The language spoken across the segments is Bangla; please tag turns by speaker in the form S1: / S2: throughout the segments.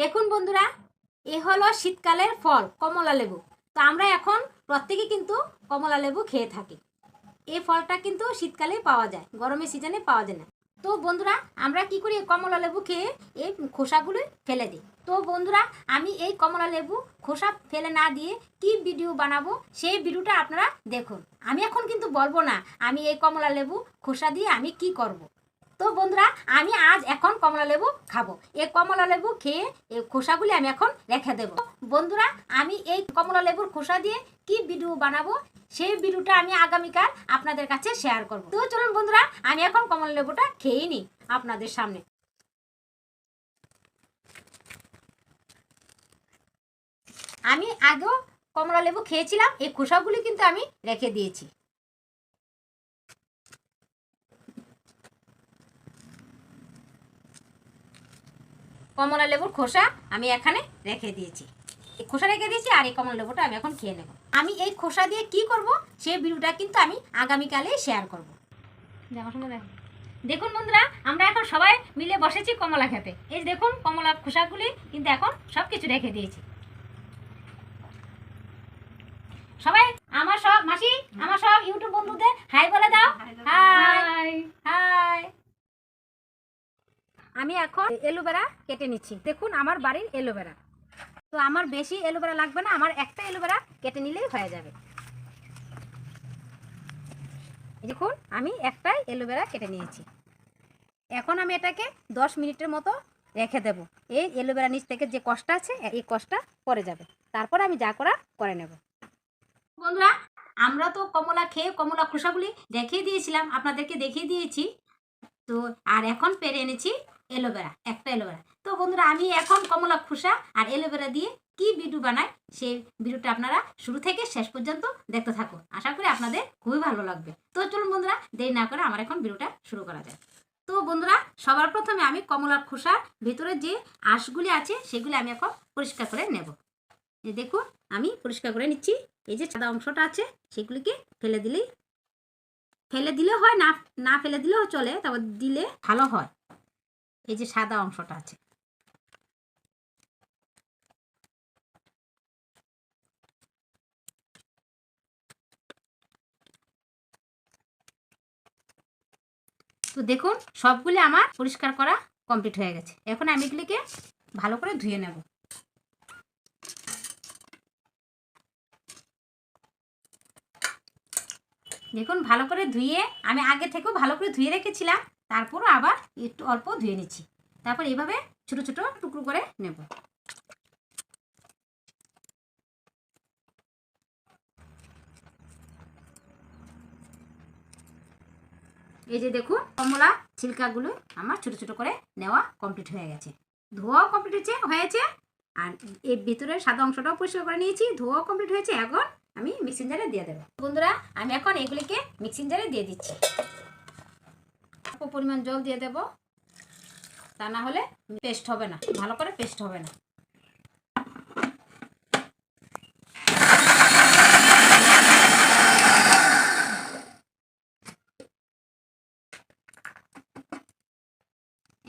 S1: দেখুন বন্ধুরা, এ হলো শীতকালের ফল, কমলা লেবু। তো আমরা এখন প্রত্যেকে কিন্তু কমলা লেবু খেয়ে থাকি। এই ফলটা কিন্তু শীতকালে পাওয়া যায় গরমের সিজনে পাওয়া যায় না। তো বন্ধুরা, আমরা কি করি, কমলা লেবু খেয়ে এই খোসাগুলো ফেলে দিই। তো বন্ধুরা, আমি এই কমলা লেবু খোসা ফেলে না দিয়ে কি ভিডিও বানাবো, সেই ভিডিওটা আপনারা দেখুন। আমি এখন কিন্তু বলব না, আমি এই কমলা লেবু খোসা দিয়ে আমি কি করব। তো বন্ধুরা, আমি আজ এখন কমলা লেবু খাব। এই কমলা লেবু খেয়ে এই খোসাগুলি আমি এখন রেখে দেব। বন্ধুরা, আমি এই কমলা লেবুর খোসা দিয়ে কি ভিডিও বানাবো, সেই ভিডিওটা আমি আগামীকাল আপনাদের কাছে শেয়ার করব। তো চলুন বন্ধুরা, আমি এখন কমলা লেবুটা খেয়ে নিই আপনাদের সামনে। আমি আগেও কমলা লেবু খেয়েছিলাম, এই খোসাগুলি কিন্তু আমি রেখে দিয়েছি। কমলা লেবুর খোসা আমি এখানে রেখে দিয়েছি। এই খোসা রেখে দিয়েছি আর এই কমলা লেবুটা আমি এখন খেয়ে নেব। আমি এই খোসা দিয়ে কি করব সেই ভিডিওটা কিন্তু আমি আগামীকালে শেয়ার করব। দেখো। দেখুন বন্ধুরা আমরা এখন সবাই মিলে বসেছি কমলা খেতে। এই দেখুন কমলা খোসাগুলি কিন্তু এখন সব কিছু রেখে দিয়েছি। সবাই আমার সব মাসি আমার সব ইউটিউব বন্ধুদের হাই বলে দাও। হাই হাই আমি এখন এলোভেরা কেটে নিচ্ছি। দেখুন, আমার বাড়ির এলোভেরা। তো আমার বেশি এলোভেরা লাগবে না, আমার একটা এলোভেরা কেটে নিলেই হয়ে যাবে। দেখুন, আমি একটাই এলোভেরা কেটে নিয়েছি। এখন আমি এটাকে দশ মিনিটের মতো রেখে দেব। এই এলোভেরা নিচ থেকে যে কষ্ট আছে, এই কষ্টটা পরে যাবে। তারপর আমি যা করা, করে নেব। বন্ধুরা, আমরা তো কমলা খেয়ে কমলা খোসাগুলি দেখিয়ে দিয়েছিলাম, আপনাদেরকে দেখিয়ে দিয়েছি। তো, আর এখন পেরে এনেছি এলোভেরা, একটা এলোভেরা। তো বন্ধুরা, আমি এখন কমলা খোসা আর এলোভেরা দিয়ে কি ভিডিও বানাই, সেই ভিডিওটা আপনারা শুরু থেকে শেষ পর্যন্ত দেখতে থাকুন। আশা করি আপনাদের খুবই ভালো লাগবে। তো চলুন বন্ধুরা, দেরি না করে আমার এখন ভিডিওটা শুরু করা যায় তো বন্ধুরা, সবার প্রথমে আমি কমলার খোসার ভিতরে যে আঁশগুলি আছে, সেগুলি আমি এখন পরিষ্কার করে নেব। এই দেখুন, আমি পরিষ্কার করে নিচ্ছি। এই যে সাদা অংশটা আছে, সেগুলিকে ফেলে দিলেই, ফেলে দিলে হয়, না না ফেলে দিলেও চলে, তারপর দিলে ভালো হয়। এই যে সাদা অংশটা আছে। তো দেখুন, সবগুলি আমার পরিষ্কার করা কমপ্লিট হয়ে গেছে। এখন আমি এগুলিকে ভালো করে ধুয়ে নেব। দেখুন, ভালো করে ধুয়ে আমি আগে থেকেও ভালো করে ধুয়ে রেখেছিলাম, তারপরও আবার একটু অল্প ধুয়ে নিচ্ছি। তারপর এভাবে ছোট ছোট টুকরো করে নেব। এই যে দেখুন, কমলা ছিলকাগুলো আমার ছোট ছোট করে নেওয়া কমপ্লিট হয়ে গেছে। ধোয়াও কমপ্লিট হয়েছে হয়েছে, আর এর ভিতরের সাদা অংশটাও পরিষ্কার করে নিয়েছি, ধোয়াও কমপ্লিট হয়েছে। এখন আমি মিক্সিং জারে দিয়ে দেবো। বন্ধুরা, আমি এখন এগুলিকে মিক্সিং জারে দিয়ে দিচ্ছি। অল্প পরিমাণ জল দিয়ে দেব। তা না হলে পেস্ট হবে না। ভালো করে পেস্ট হবে না।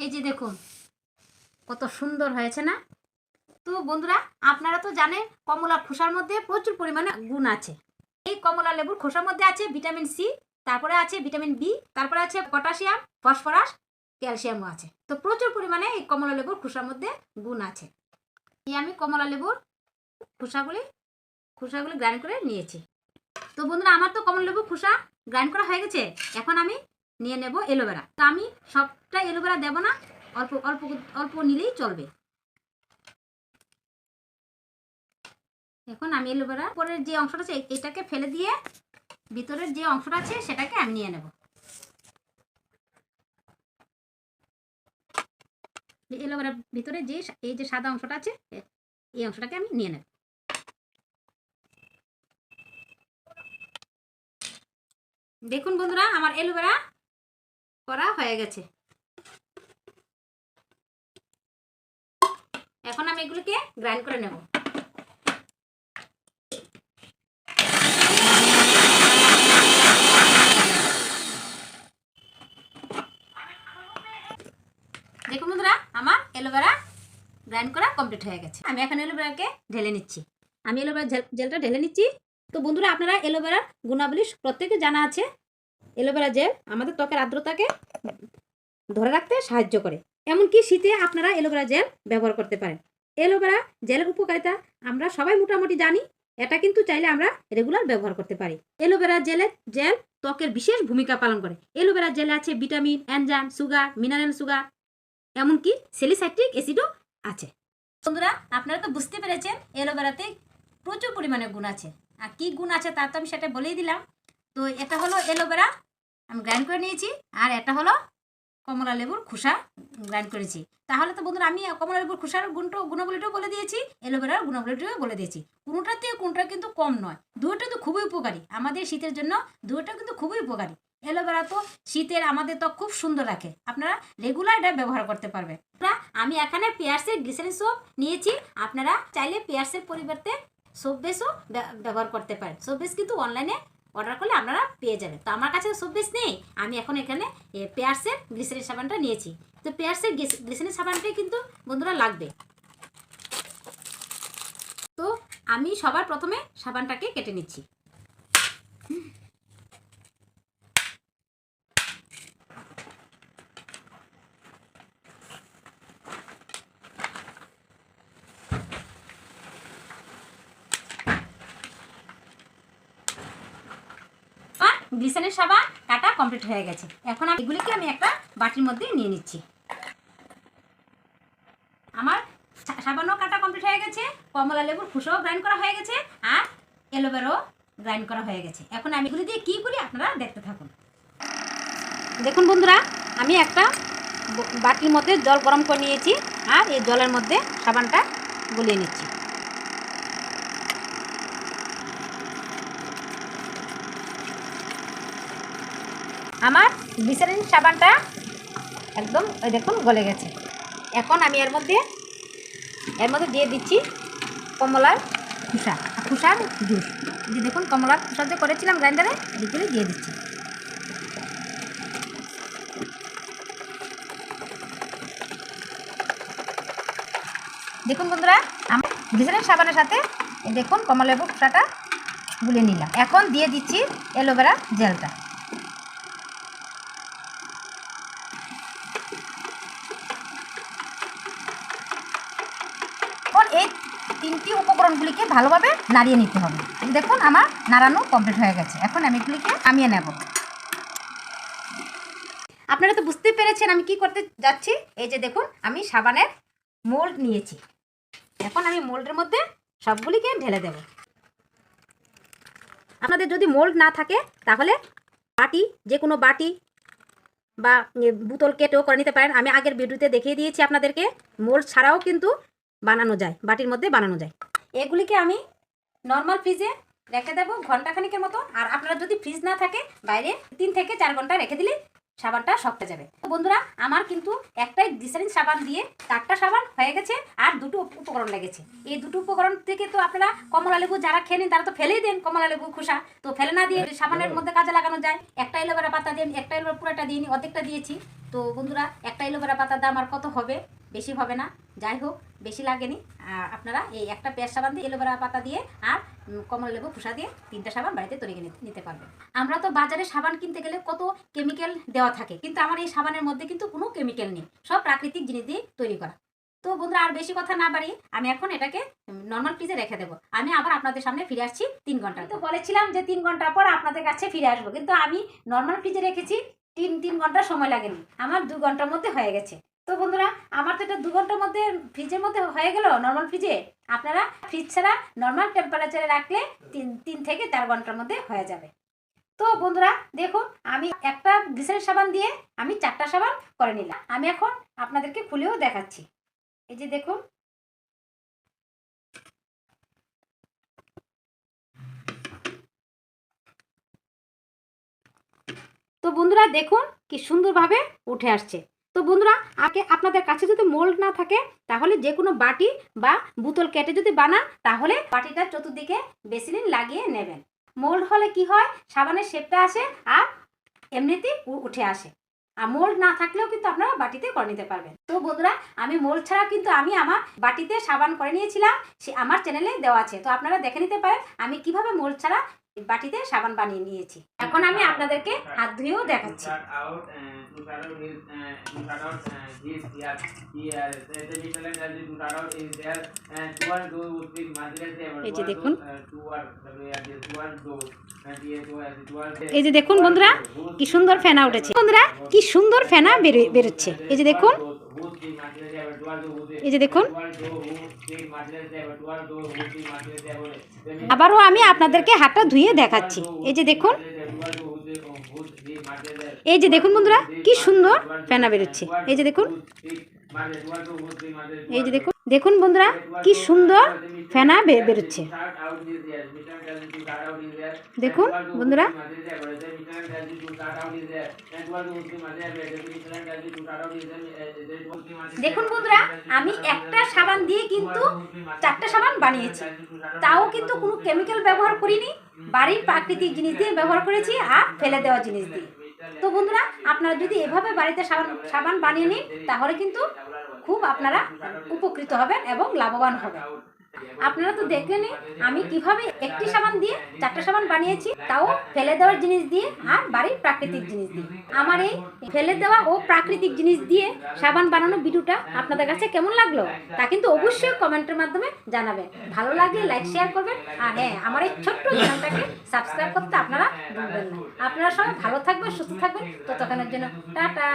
S1: এই যে দেখুন, কত সুন্দর হয়েছে না? তো বন্ধুরা, আপনারা তো জানেন, কমলা খোসার মধ্যে প্রচুর পরিমাণে গুণ আছে। এই কমলা লেবুর খোসার মধ্যে আছে ভিটামিন সি, তারপরে আছে ভিটামিন বি, তারপরে আছে পটাশিয়াম, ফসফরাস, ক্যালসিয়ামও আছে। তো প্রচুর পরিমাণে এই কমলা লেবুর খোসার মধ্যে গুণ আছে। এই আমি কমলা লেবুর খোসাগুলি খোসাগুলি গ্রাইন্ড করে নিয়েছি। তো বন্ধুরা, আমার তো কমলা লেবুর খোসা গ্রাইন্ড করা হয়ে গেছে। এখন আমি নিয়ে নেব এলোভেরা। তো আমি সবটা এলোভেরা দেব না, অল্প অল্প অল্প নিলেই চলবে। এখন আমি এলোভেরা। পরের যে অংশটা আছে, এটাকে ফেলে দিয়ে ভিতরের যে অংশটা আছে, সেটাকে আমি নিয়ে নেব। এলোভেরার ভিতরে যে এই যে সাদা অংশটা আছে এই অংশটাকে আমি নিয়ে নেব। দেখুন বন্ধুরা, আমার এলোভেরা করা হয়ে গেছে। এখন আমি এগুলোকে গ্রাইন্ড করে নেব দেখুন বন্ধুরা আমার এলোভেরা গ্রাইন্ড করা কমপ্লিট হয়ে গেছে। আমি এখন এলোভেরাকে ঢেলে নিচ্ছি। আমি এলোভেরা জেল- জেলটা ঢেলে নিচ্ছি। তো বন্ধুরা, আপনারা এলোভেরার গুণাবলী প্রত্যেকে জানা আছে। এলোভেরা জেল আমাদের ত্বকের আর্দ্রতাকে ধরে রাখতে সাহায্য করে। এমনকি শীতে আপনারা এলোভেরা জেল ব্যবহার করতে পারেন। এলোভেরা জেলের উপকারিতা আমরা সবাই মোটামুটি জানি। এটা কিন্তু চাইলে আমরা রেগুলার ব্যবহার করতে পারি। এলোভেরা জেলের জেল ত্বকের বিশেষ ভূমিকা পালন করে। এলোভেরা জেলে আছে vitamin enzyme sugar mineral sugar এমনকি সেলিসাইট্রিক অ্যাসিডও আছে। বন্ধুরা, আপনারা তো বুঝতে পেরেছেন এলোভেরাতে প্রচুর পরিমাণে গুণ আছে। আর কি গুণ আছে তা তো আমি সেটা বলেই দিলাম। তো এটা হলো এলোভেরা আমি গ্রাইন্ড করে নিয়েছি। আর এটা হলো কমলা লেবুর খোসা গ্রাইন্ড করেছি। তাহলে তো বন্ধুরা, আমি কমলা লেবুর খোসার গুণটা, গুণাবলীটাও বলে দিয়েছি এলোভেরার গুণাবলীটাও বলে দিয়েছি। কোনোটার থেকে কোনটা কিন্তু কম নয় দুটো তো খুবই উপকারী। আমাদের শীতের জন্য দুটো কিন্তু খুবই উপকারী। এলোভেরা তো শীতের আমাদের তো খুব সুন্দর রাখে। আপনারা রেগুলার এটা ব্যবহার করতে পারবেন। আমি এখানে পেয়ার্সের গ্লিসারিন সোপ নিয়েছি। আপনারা চাইলে পেয়ার্সের পরিবর্তে সোপ বেসও ব্য- ব্যবহার করতে পারেন। সোপ বেস কিন্তু অনলাইনে অর্ডার করলে আপনারা পেয়ে যাবেন। তো আমার কাছে সোপ বেস নেই। আমি এখন এখানে পেয়ার্সের গ্লিসারিন সাবানটা নিয়েছি। তো পেয়ার্সের গ্লিস- গ্লিসারিন সাবানটাই কিন্তু বন্ধুরা লাগবে। তো আমি সবার প্রথমে সাবানটাকে কেটে নিচ্ছি। গ্লিসারিন সাবান, কাটা কমপ্লিট হয়ে গেছে। এখন আমি এগুলিকে আমি একটা বাটির মধ্যে নিয়ে নিচ্ছি। আমার সাবানও কাটা কমপ্লিট হয়ে গেছে, কমলা লেবুর খুশাও গ্রাইন্ড করা হয়ে গেছে, আর এলোভেরাও গ্রাইন্ড করা হয়ে গেছে। এখন আমি এগুলি দিয়ে কী করি আপনারা দেখতে থাকুন। দেখুন বন্ধুরা, আমি একটা বাটির মধ্যে জল গরম করে নিয়েছি, আর এই জলের মধ্যে সাবানটা গুলিয়ে নিচ্ছি। আমার গ্লিসারিন সাবানটা একদম, ওই দেখুন, গলে গেছে। এখন আমি এর মধ্যে এর মধ্যে দিয়ে দিচ্ছি কমলার খোসা খোসার জুস। যে দেখুন, কমলার খোসা যে করেছিলাম গ্রাইন্ডারে এগুলি দিয়ে দিচ্ছি। দেখুন বন্ধুরা, আমার গ্লিসারিন সাবানের সাথে দেখুন, কমলা খোসাটা গুলে নিলাম। এখন দিয়ে দিচ্ছি অ্যালোভেরা জেলটা এখন এই তিনটি উপকরণগুলিকে ভালোভাবে নাড়িয়ে নিতে হবে। দেখুন, আমার নাড়ানো কমপ্লিট হয়ে গেছে। এখন আমি এগুলিকে নামিয়ে নেব। আপনারা তো বুঝতে পেরেছেন আমি কি করতে যাচ্ছি। এই যে দেখুন, আমি সাবানের মোল্ড নিয়েছি। এখন আমি মোল্ডের মধ্যে সবগুলিকে ঢেলে দেব। আপনাদের যদি মোল্ড না থাকে, তাহলে বাটি যে কোনো বাটি বা বোতল কেটেও করে নিতে পারেন। আমি আগের ভিডিওতে দেখিয়ে দিয়েছি আপনাদেরকে। মোল্ড ছাড়াও কিন্তু বানানো যায়, বাটির মধ্যে বানানো যায়। এগুলিকে আমি নর্মাল ফ্রিজে রেখে দেবো ঘন্টাখানিকের মতো আর আপনারা যদি ফ্রিজ না থাকে, বাইরে তিন থেকে চার ঘণ্টা রেখে দিলে সাবানটা শক্ত যাবে। তো বন্ধুরা, আমার কিন্তু একটাই গ্লিসারিন সাবান দিয়ে চারটা সাবান হয়ে গেছে আর দুটো উপকরণ লেগেছে। এই দুটো উপকরণ থেকে তো আপনারা কমলা লেবু যারা খেয়ে নিন, তারা তো ফেলেই দেন কমলা লেবু খোসা। তো ফেলে না দিয়ে সাবানের মধ্যে কাজে লাগানো যায়। একটা এলোভেরা পাতা দিয়ে একটা এলোভেরা পুরোটা দিয়ে নিই অর্ধেকটা দিয়েছি। তো বন্ধুরা, একটা এলোভেরা পাতার দাম আর কত হবে? বেশি হবে না। যাই হোক, বেশি লাগেনি। আপনারা এই একটা পেঁয়াজ সাবান দিয়ে এলোভেরা পাতা দিয়ে আর কমলা লেবু, খোসা দিয়ে তিনটা সাবান বাড়িতে তৈরি নিতে- পারবেন আমরা তো বাজারে সাবান কিনতে গেলে কত কেমিক্যাল দেওয়া থাকে, কিন্তু আমার এই সাবানের মধ্যে কিন্তু কোনো কেমিক্যাল নেই, সব প্রাকৃতিক জিনিস দিয়ে তৈরি করা। তো বন্ধুরা, আর বেশি কথা না বাড়ি আমি এখন এটাকে নর্মাল ফ্রিজে রেখে দেবো। আমি আবার আপনাদের সামনে ফিরে আসছি তিন ঘণ্টা তো বলেছিলাম যে তিন ঘণ্টা পর আপনাদের কাছে ফিরে আসব, কিন্তু আমি নর্মাল ফ্রিজে রেখেছি তিন তিন ঘণ্টা সময় লাগেনি, আমার দু ঘণ্টার মধ্যে হয়ে গেছে। তো বন্ধুরা, আমার তো এটা দু ঘণ্টার মধ্যে ফ্রিজের মধ্যে হয়ে গেল নর্মাল ফ্রিজে আপনারা ফ্রিজ ছাড়া নর্মাল টেম্পারেচারে রাখলে তিন তিন থেকে চার ঘণ্টার মধ্যে হয়ে যাবে। তো বন্ধুরা, দেখুন, আমি একটা গ্লিসারিন সাবান দিয়ে আমি চারটা সাবান করে নিলাম। আমি এখন আপনাদেরকে খুলেও দেখাচ্ছি। এই যে দেখুন। তো বন্ধুরা, দেখুন কি সুন্দরভাবে উঠে আসছে। তো বন্ধুরা, আগে আপনাদের কাছে যদি মোল্ড না থাকে, তাহলে যে কোনো বাটি বা বোতল কেটে যদি বানান, তাহলে বাটিটার চতুর্দিকে বেসিলিন লাগিয়ে নেবেন। মোল্ড হলে কি হয়? সাবানের শেপটা আসে আর এমনিতেই উঠে আসে। আর মোল্ড না থাকলেও কিন্তু আপনারা বাটিতে করে নিতে পারবেন। তো বন্ধুরা, আমি মোল্ড ছাড়া কিন্তু আমি আমার বাটিতে সাবান করে নিয়েছিলাম, সে আমার চ্যানেলে দেওয়া আছে। তো আপনারা দেখে নিতে পারেন, আমি কীভাবে মোল্ড ছাড়া বাটিতে সাবান বানিয়ে নিয়েছি। এখন আমি আপনাদেরকে হাত ধুয়েও দেখাচ্ছি।
S2: To start out is uh, to start out uh, this here here the, Michelin as to start out is there and two toward do would be there
S1: এই যে দেখুন।
S2: and
S1: এই যে দেখুন বন্ধুরা কি সুন্দর ফেনা উঠেছে বন্ধুরা কি সুন্দর ফেনা বেরোচ্ছে এই যে দেখুন এই যে দেখুন আবারও আমি আপনাদেরকে হাতটা ধুয়ে দেখাচ্ছি এই যে দেখুন এই যে দেখুন বন্ধুরা, কি সুন্দর ফেনা বেরোচ্ছে। এই যে দেখুন, এই যে দেখুন দেখুন বন্ধুরা, কি সুন্দর ফেনা বেরোচ্ছে। দেখুন বন্ধুরা দেখুন বন্ধুরা, আমি একটা সাবান দিয়ে কিন্তু চারটা সাবান বানিয়েছি। তাও কিন্তু কোনো কেমিক্যাল ব্যবহার করিনি। বাড়ির প্রাকৃতিক জিনিস দিয়ে ব্যবহার করেছি আর ফেলে দেওয়া জিনিস দিয়ে। তো বন্ধুরা, আপনারা যদি এভাবে বাড়িতে সাবান সাবান বানিয়ে নিন, তাহলে কিন্তু খুব আপনারা উপকৃত হবেন এবং লাভবান হবেন। আপনারা তো দেখলেনই, আমি কীভাবে একটি সাবান দিয়ে চারটা সাবান বানিয়েছি, তাও ফেলে দেওয়ার জিনিস দিয়ে আর বাড়ির প্রাকৃতিক জিনিস দিয়ে। আমার এই ফেলে দেওয়া ও প্রাকৃতিক জিনিস দিয়ে সাবান বানানো ভিডিওটা আপনাদের কাছে কেমন লাগল, তা কিন্তু অবশ্যই কমেন্টের মাধ্যমে জানাবেন। ভালো লাগলে লাইক, শেয়ার করবেন, আর হ্যাঁ আমার এই ছোট্ট চ্যানেলটাকে সাবস্ক্রাইব করতে আপনারা ভুলবেন না। আপনারা সবাই ভালো থাকবেন, সুস্থ থাকবেন। ততক্ষণের জন্য টাটা।